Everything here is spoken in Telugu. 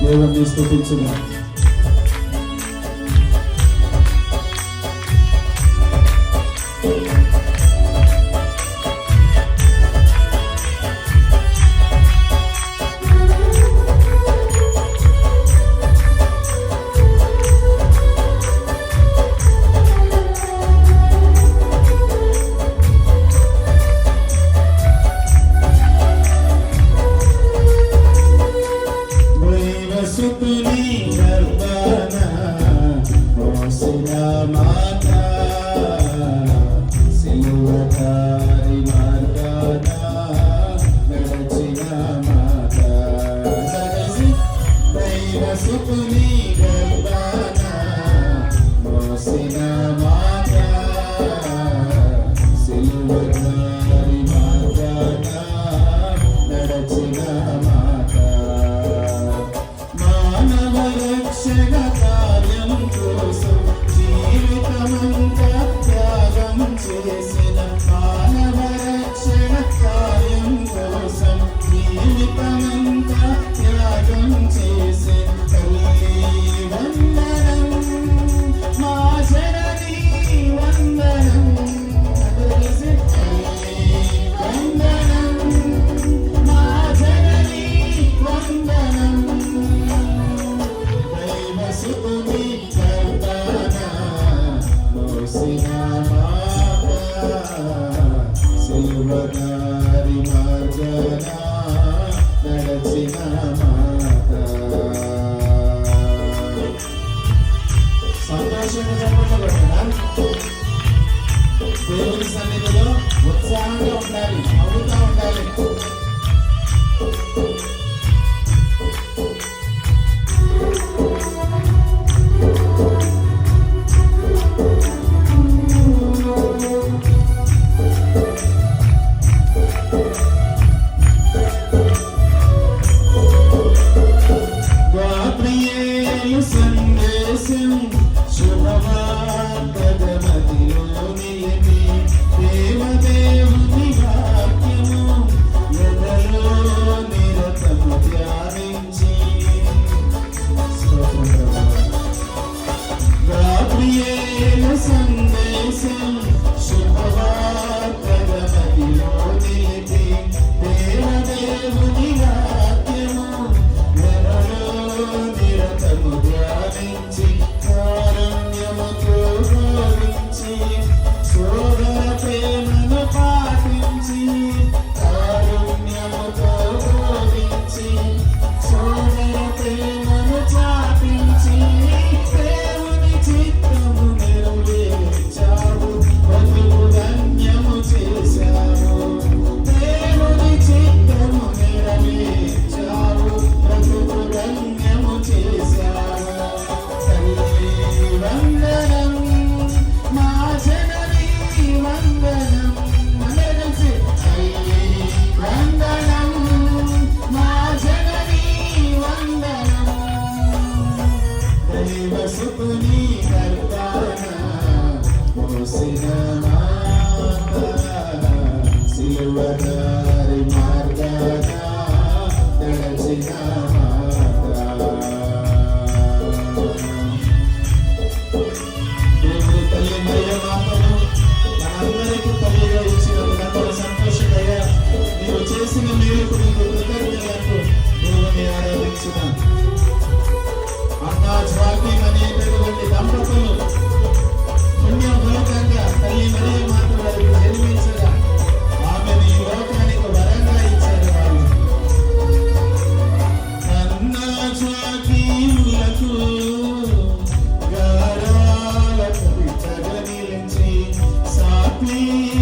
Deus abençoe todos os కోసం జీవితమంతా చేసే మార్గనా నడచిన మాత సంతోషంగా చెప్పబడుతున్నారు దేవుని సన్నిధిలో ఉత్సాహంగా ఉండాలి అవుతా ఉండాలి. తల్లి మరియ మాతను మనందరికీ తల్లిగా ఇచ్చిన ఉన్నతల సంతోషకయ్యా నీవు చేసిన మేలుకు నీకు కృతజ్ఞతలకు దంపతులు పుణ్య me.